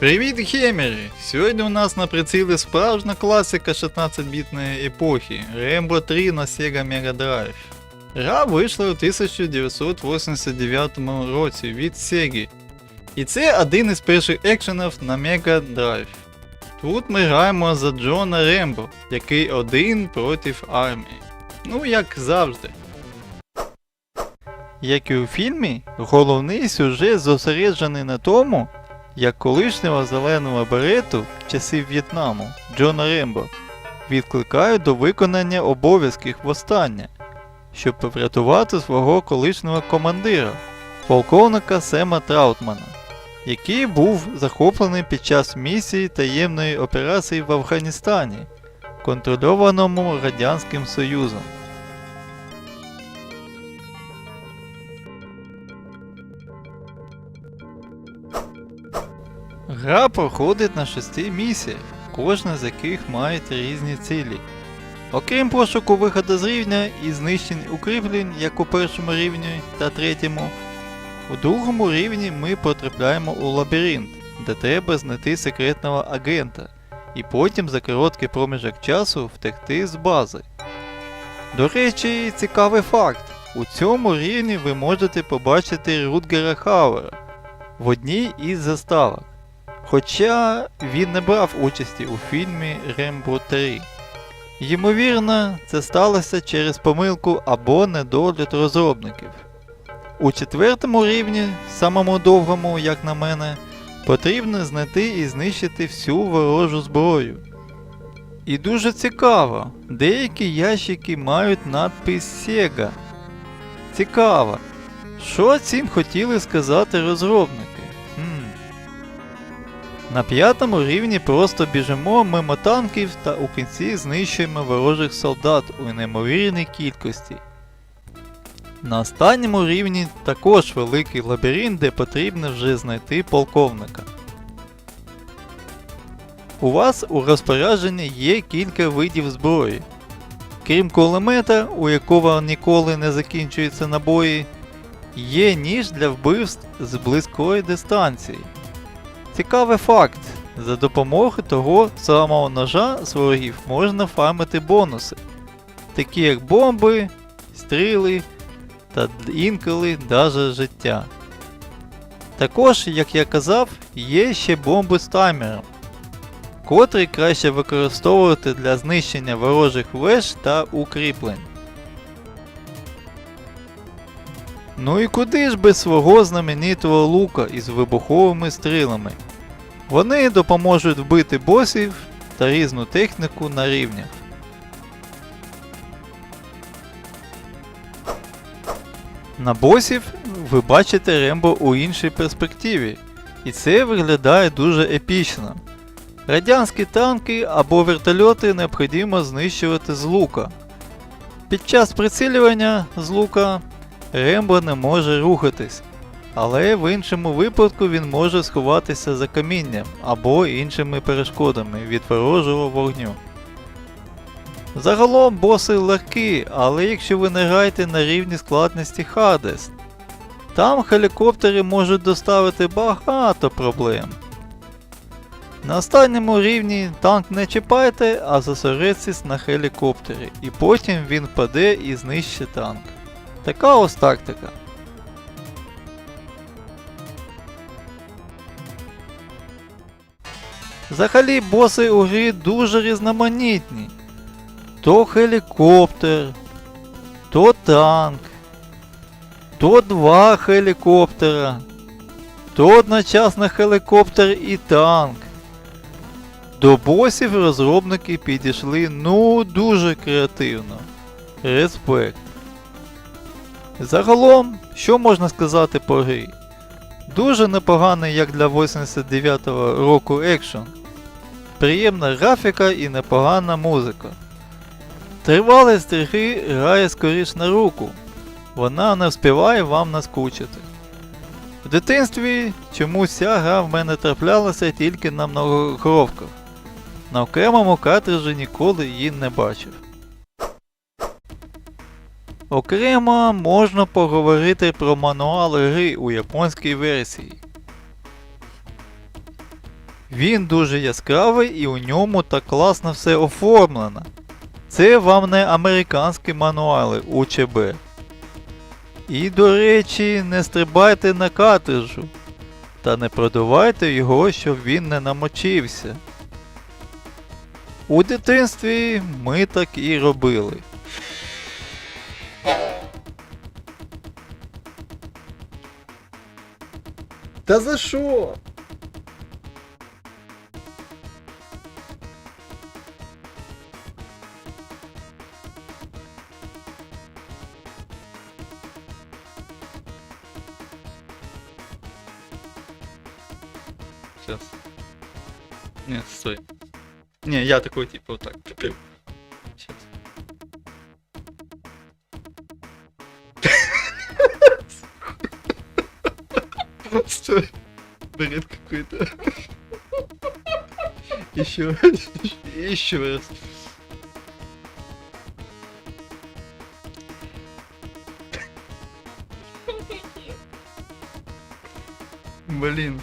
Привіт, геймери! Сьогодні у нас на прицілі справжня класика 16-бітної епохи Rainbow 3 на Sega Mega Drive. Гра вийшла у 1989 році від Sega. І це один із перших екшенів на Mega Drive. Тут ми граємо за Джона Рембо, який один проти армії. Ну, як завжди. Як і у фільмі, головний сюжет зосереджений на тому, як колишнього зеленого берету в часи В'єтнаму Джона Рембо відкликають до виконання обов'язків востаннє, щоб врятувати свого колишнього командира, полковника Сема Траутмана, який був захоплений під час місії таємної операції в Афганістані, контрольованому Радянським Союзом. Гра проходить на шести місіях, кожна з яких має різні цілі. Окрім пошуку виходу з рівня і знищень укріплень, як у першому рівні та третьому, у другому рівні ми потрапляємо у лабіринт, де треба знайти секретного агента, і потім за короткий проміжок часу втекти з бази. До речі, цікавий факт: у цьому рівні ви можете побачити Рутгера Хауера в одній із заставок. Хоча він не брав участі у фільмі Рембо 3. Ймовірно, це сталося через помилку або недоліт розробників. У четвертому рівні, самому довгому, як на мене, потрібно знайти і знищити всю ворожу зброю. І дуже цікаво, деякі ящики мають надпис Sega. Цікаво, що цим хотіли сказати розробники? На п'ятому рівні просто біжимо мимо танків та у кінці знищуємо ворожих солдат у неймовірній кількості. На останньому рівні також великий лабіринт, де потрібно вже знайти полковника. У вас у розпорядженні є кілька видів зброї. Крім кулемета, у якого ніколи не закінчуються набої, є ніж для вбивств з близької дистанції. Цікавий факт. За допомогою того самого ножа з ворогів можна фармити бонуси, такі як бомби, стріли та інколи даже життя. Також, як я казав, є ще бомби з таймером, котрі краще використовувати для знищення ворожих веж та укріплень. Ну і куди ж без свого знаменитого лука із вибуховими стрілами? Вони допоможуть вбити босів та різну техніку на рівнях. На босів ви бачите Рембо у іншій перспективі, і це виглядає дуже епічно. Радянські танки або вертольоти необхідно знищувати з лука. Під час прицілювання з лука Рембо не може рухатись, але в іншому випадку він може сховатися за камінням або іншими перешкодами від ворожого вогню. Загалом боси легкі, але якщо ви не граєте на рівні складності Hardest, там гелікоптери можуть доставити багато проблем. На останньому рівні танк не чіпайте, а зосередьтесь на гелікоптері, і потім він впаде і знищить танк. Така ось тактика. Взагалі боси у грі дуже різноманітні. То гелікоптер, то танк, то два гелікоптера, то одночасно гелікоптер і танк. До босів розробники підійшли ну дуже креативно. Респект. Загалом, що можна сказати по грі? Дуже непоганий як для 89-го року екшен. Приємна графіка і непогана музика. Тривалість гри грає скоріш на руку. Вона не вспіває вам наскучити. В дитинстві чомусь ця гра в мене траплялася тільки на многогровках. На окремому картриджі ніколи її не бачив. Окремо можна поговорити про мануал гри у японській версії. Він дуже яскравий і у ньому так класно все оформлено. Це вам не американські мануали УЧБ. І, до речі, не стрибайте на картриджу. Та не продувайте його, щоб він не намочився. У дитинстві ми так і робили. Та за що? Сейчас. Не, стой. Не, я такой типа вот так. Стой. Бред какой-то. Еще раз. Еще раз. Блин.